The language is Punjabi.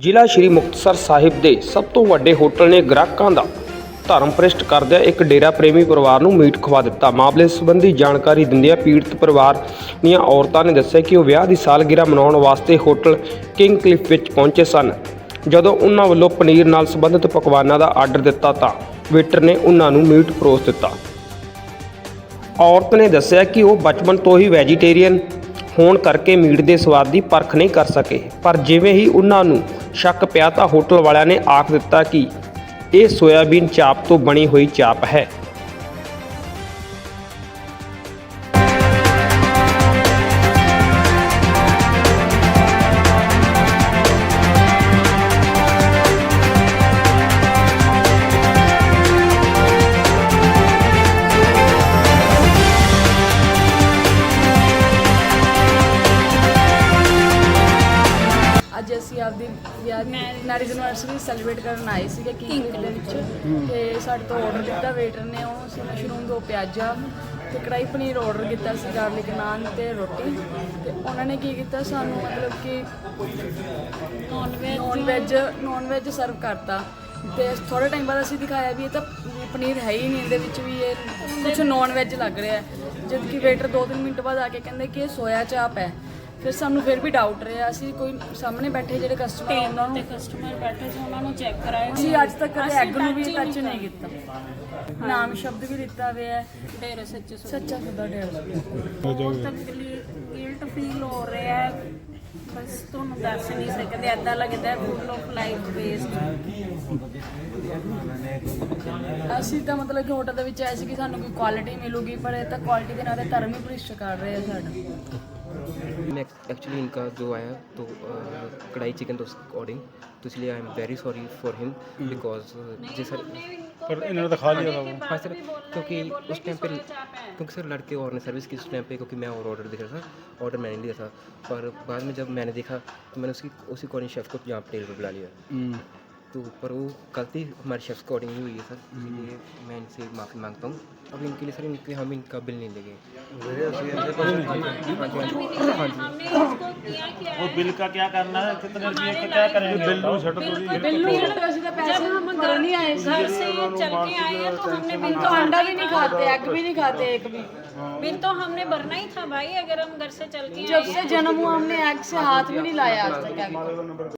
ਜ਼ਿਲ੍ਹਾ ਸ਼੍ਰੀ ਮੁਕਤਸਰ ਸਾਹਿਬ ਦੇ ਸਭ ਤੋਂ ਵੱਡੇ ਹੋਟਲ ਨੇ ਗ੍ਰਾਹਕਾਂ ਦਾ ਧਰਮ ਭ੍ਰਿਸ਼ਟ ਕਰਦਿਆਂ ਇੱਕ ਡੇਰਾ ਪ੍ਰੇਮੀ ਪਰਿਵਾਰ ਨੂੰ ਮੀਟ ਖਵਾ ਦਿੱਤਾ। ਮਾਮਲੇ ਸੰਬੰਧੀ ਜਾਣਕਾਰੀ ਦਿੰਦਿਆਂ ਪੀੜਤ ਪਰਿਵਾਰ ਦੀਆਂ ਔਰਤਾਂ ਨੇ ਦੱਸਿਆ ਕਿ ਉਹ ਵਿਆਹ ਦੀ ਸਾਲਗਿਰਾ ਮਨਾਉਣ ਵਾਸਤੇ ਹੋਟਲ ਕਿੰਗ ਕਲਿਫ ਵਿੱਚ ਪਹੁੰਚੇ ਸਨ। ਜਦੋਂ ਉਹਨਾਂ ਵੱਲੋਂ ਪਨੀਰ ਨਾਲ ਸੰਬੰਧਿਤ ਪਕਵਾਨਾਂ ਦਾ ਆਰਡਰ ਦਿੱਤਾ ਤਾਂ ਵੇਟਰ ਨੇ ਉਹਨਾਂ ਨੂੰ ਮੀਟ ਪਰੋਸ ਦਿੱਤਾ। ਔਰਤ ਨੇ ਦੱਸਿਆ ਕਿ ਉਹ ਬਚਪਨ ਤੋਂ ਹੀ ਵੈਜੀਟੇਰੀਅਨ ਹੋਣ ਕਰਕੇ ਮੀਟ ਦੇ ਸਵਾਦ ਦੀ ਪਰਖ ਨਹੀਂ ਕਰ ਸਕੇ। ਪਰ ਜਿਵੇਂ ਹੀ ਉਹਨਾਂ ਨੂੰ ਸ਼ੱਕ ਪਿਆ ਤਾਂ ਹੋਟਲ ਵਾਲਿਆਂ ਨੇ ਆਖ ਦਿੱਤਾ ਕਿ ਇਹ ਸੋਇਆਬੀਨ ਚਾਪ ਤੋਂ ਬਣੀ ਹੋਈ ਚਾਪ ਹੈ। ਆਪਦੀ ਵਿਆਹ ਦੀ ਮੈਰਿਜ ਐਨਵਰਸਰੀ ਸੈਲੀਬ੍ਰੇਟ ਕਰਨ ਆਏ ਸੀਗੇ ਕਿੰਗ ਦੇ ਵਿੱਚ ਤੇ ਸਾਡੇ ਤੋਂ ਆਰਡਰ ਦਿੱਤਾ ਵੇਟਰ ਨੇ ਉਹ ਸੀ ਮਸ਼ਰੂਮ ਦੋ ਪਿਆਜ਼ਾ ਤੇ ਕੜਾਈ ਪਨੀਰ ਆਰਡਰ ਕੀਤਾ ਸੀ ਗਾਰਲਿਕ ਨਾਨ ਤੇ ਰੋਟੀ ਤੇ ਉਹਨਾਂ ਨੇ ਕੀ ਕੀਤਾ ਸਾਨੂੰ ਮਤਲਬ ਕਿ non veg non veg non veg serve ਕਰਤਾ ਤੇ ਥੋੜੇ ਟਾਈਮ ਬਾਅਦ ਅਸੀਂ ਦਿਖਾਇਆ ਵੀ ਇਹ ਤਾਂ ਪਨੀਰ ਹੈ ਹੀ ਨਹੀਂ ਇਹਦੇ ਵਿੱਚ ਵੀ ਇਹ ਕੁਝ ਨੌਨ ਵੈਜ ਲੱਗ ਰਿਹਾ ਹੈ। ਜਦ ਕਿ ਵੇਟਰ 2-3 ਮਿੰਟ ਬਾਅਦ ਆ ਕੇ ਕਹਿੰਦੇ ਕਿ ਇਹ ਸੋਇਆ ਚਾਪ ਹੈ। ਫਿਰ ਸਾਨੂੰ ਫਿਰ ਵੀ ਡਾਊਟ ਰਿਹਾ ਅਸੀਂ ਕੋਈ ਸਾਹਮਣੇ ਬੈਠੇ ਜਿਹੜੇ ਕਸਟਮਰ ਉਹਨਾਂ ਤੇ ਨੂੰ ਕਸਟਮਰ ਬੈਠੇ ਸੀ ਉਹਨਾਂ ਨੂੰ ਚੈੱਕ ਕਰਾਇਆ ਅਸੀਂ ਅੱਜ ਤੱਕ ਕਦੇ ਐਗ ਨੂੰ ਵੀ ਟੱਚ ਨਹੀਂ ਕੀਤਾ। ਨਾਮ ਸ਼ਬਦ ਵੀ ਦਿੱਤਾ ਹੋਇਆ ਹੈ। ਡੇਰੇ ਸੱਚੇ ਸੁੱਚੇ ਸਦਾ ਡੇਢ ਬਹੁਤ ਗਿਲਟ ਫੀਲ ਹੋ ਰਿਹਾ ਹੈ। ਬਸ ਤੁਹਾਨੂੰ ਦੱਸ ਨਹੀਂ ਸਕਦੇ ਐਦਾਂ ਲੱਗਦਾ ਫੁੱਲ ਆਫ ਲਾਈਫ ਵੇਸਟ ਅਸੀਂ ਤਾਂ ਮਤਲਬ ਕਿ ਹੋਟਲ ਦੇ ਵਿੱਚ ਆਏ ਸੀ ਕਿ ਸਾਨੂੰ ਕੋਈ ਕੁਆਲਿਟੀ ਮਿਲੂਗੀ ਪਰ ਇਹ ਤਾਂ ਕੁਆਲਿਟੀ ਦੇ ਨਾਲੇ ਧਰਮ ਹੀ ਭ੍ਰਿਸ਼ਟ ਕਰ ਰਹੇ ਆ ਸਾਡਾ। मैं एक्चुअली इनका जो आया तो कढ़ाई चिकन तो अकॉर्डिंग तो इसलिए I am very sorry for him because ji sir पर इन्होंने तो खा लिया था वो। हाँ सर क्योंकि उस टाइम पे क्योंकि सर लड़के और ने सर्विस की उस टाइम पे क्योंकि मैं और ऑर्डर देख रहा था ऑर्डर मैंने लिया था पर बाद में जब मैंने देखा तो मैंने उसकी उसी अकॉर्डिंग शेफ़ को यहाँ पे टेबल पर बुला लिया। तो पर वो गलती हमारे शेफ़ को नहीं हुई है सर इसलिए मैं इनसे माफ़ी माँगता हूँ। अब इनके लिए सर इनके हम इनका बिल नहीं लेंगे। हाँ हाँ वो बिल का क्या करना है? कितने रुपये का क्या करेंगे? बिल लो छट दो बिल लो तो पैसे तो हम घर नहीं आए घर से चल के आए हैं तो हमने बिल तो हाँ। अंडा भी नहीं खाते एग भी नहीं खाते एक भी। बिल तो हमने भरना ही था भाई अगर हम घर से चल के जब से जन्म हुआ हमने एग से हाथ भी नहीं लाया आज तक